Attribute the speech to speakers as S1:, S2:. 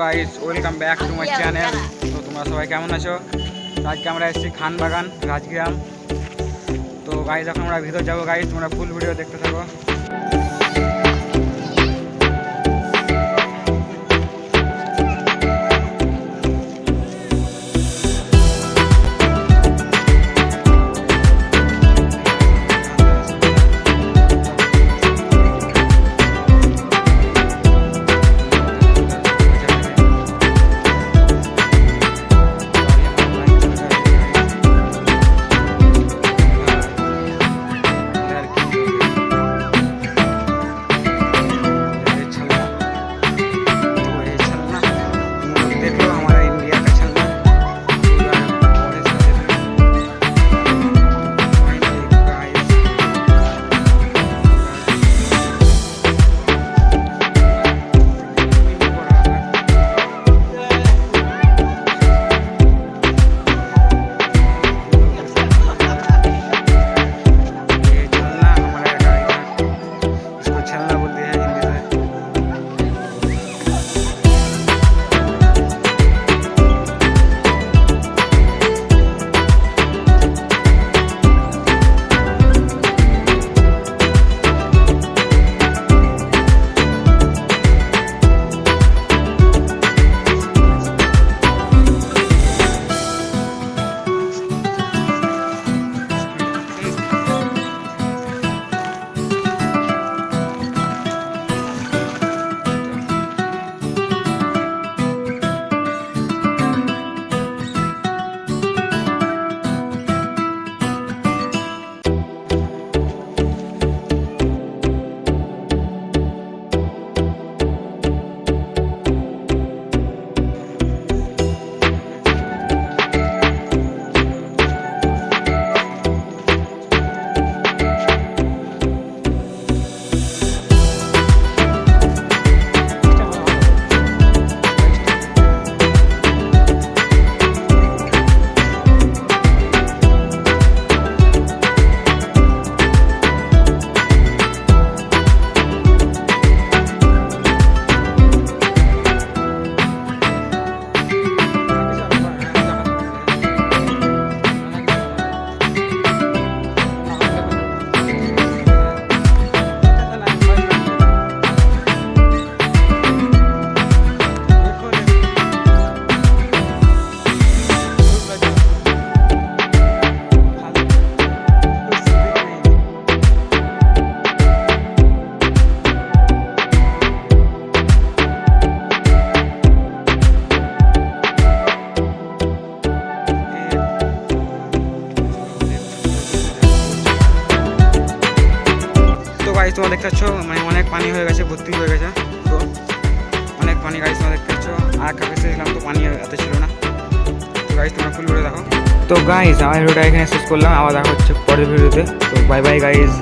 S1: Guys welcome back to my channel. তো তোমরা সবাই কেমন আছো? আজকে আমরা এসেছি খানবাগান রাজগ্রাম। তো গাইস এখন আমরা ভিতর যাব। গাইস তোমরা ফুল ভিডিও দেখতে থাকো। তোমরা দেখতে পাচ্ছ মানে অনেক পানি হয়ে গেছে, ভর্তি হয়ে গেছে। তো অনেক পানি গাড়ি তোমরা দেখতে পাচ্ছ আর একটা ছিলাম তো পানি এত ছিল না। তো গাড়ি তোমরা ফুল করে দেখো। তো গাইজ আমার ভিডিওটা এখানে শেষ করলাম। আবার দেখা হচ্ছে পরের ভিডিওতে তো। Bye bye guys